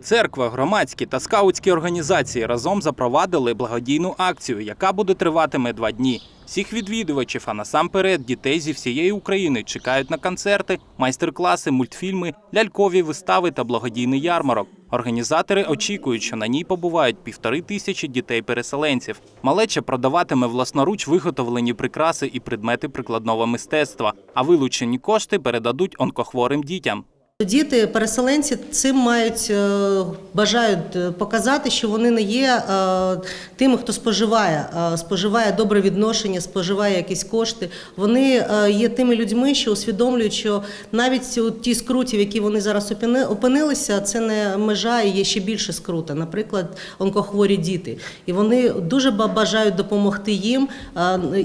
Церква, громадські та скаутські організації разом запровадили благодійну акцію, яка буде триватиме два дні. Всіх відвідувачів, а насамперед дітей зі всієї України чекають на концерти, майстер-класи, мультфільми, лялькові вистави та благодійний ярмарок. Організатори очікують, що на ній побувають півтори тисячі дітей-переселенців. Малеча продаватиме власноруч виготовлені прикраси і предмети прикладного мистецтва, а вилучені кошти передадуть онкохворим дітям. Діти, переселенці цим мають е, бажають е, показати, що вони не є е, тими, хто споживає, споживає добре відношення, споживає якісь кошти. Вони є тими людьми, що усвідомлюють, що навіть у ті скруті, в які вони зараз опинилися, це не межа і є ще більше скрута. Наприклад, онкохворі діти, і вони дуже ба- бажають допомогти їм.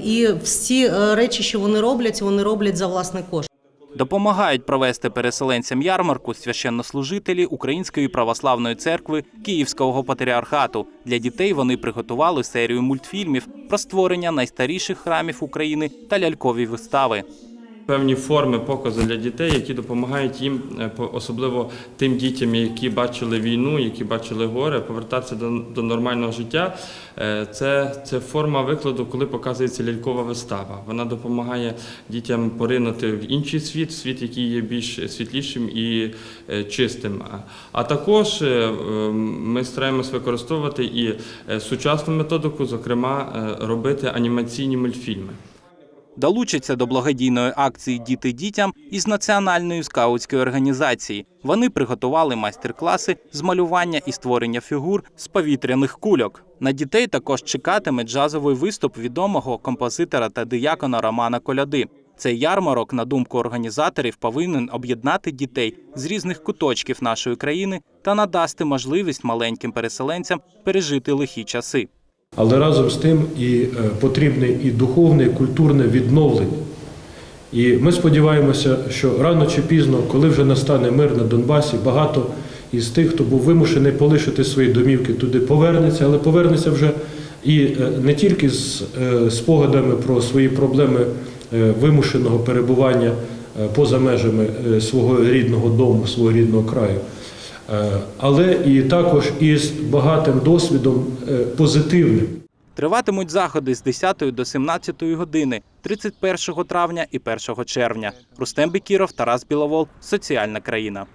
І всі речі, що вони роблять, вони роблять за власний кошт. Допомагають провести переселенцям ярмарку священнослужителі Української православної церкви Київського патріархату. Для дітей вони приготували серію мультфільмів про створення найстаріших храмів України та лялькові вистави. Певні форми показу для дітей, які допомагають їм, е, особливо тим дітям, які бачили війну, які бачили горе, повертатися до, до нормального життя. Е, Це, це форма викладу, коли показується лялькова вистава. Вона допомагає дітям поринути в інший світ, світ, який є більш світлішим і е, чистим. А- також е, е, ми стараємось використовувати і сучасну методику, зокрема, робити анімаційні мультфільми. Долучаться до благодійної акції Діти дітям із національної скаутської організації. Вони приготували майстер-класи з малювання і створення фігур з повітряних кульок. На дітей також чекатиме джазовий виступ відомого композитора та диякона Романа Коляди. Цей ярмарок, на думку організаторів, повинен об'єднати дітей з різних куточків нашої країни та надасти можливість маленьким переселенцям пережити лихі часи. Але разом з тим і е, потрібне і духовне, і культурне відновлення. І ми сподіваємося, що рано чи пізно, коли вже настане мир на Донбасі, багато із тих, хто був вимушений полишити свої домівки, туди повернеться, але повернеться вже і е, не тільки з е, спогадами про свої проблеми вимушеного перебування поза межами свого рідного дому, свого рідного краю. Е, Але і також із багатим досвідом е, позитивним. Триватимуть заходи з 10 до 17 години 31 травня і 1 червня. Рустем Бекіров, Тарас Біловол. Соціальна країна.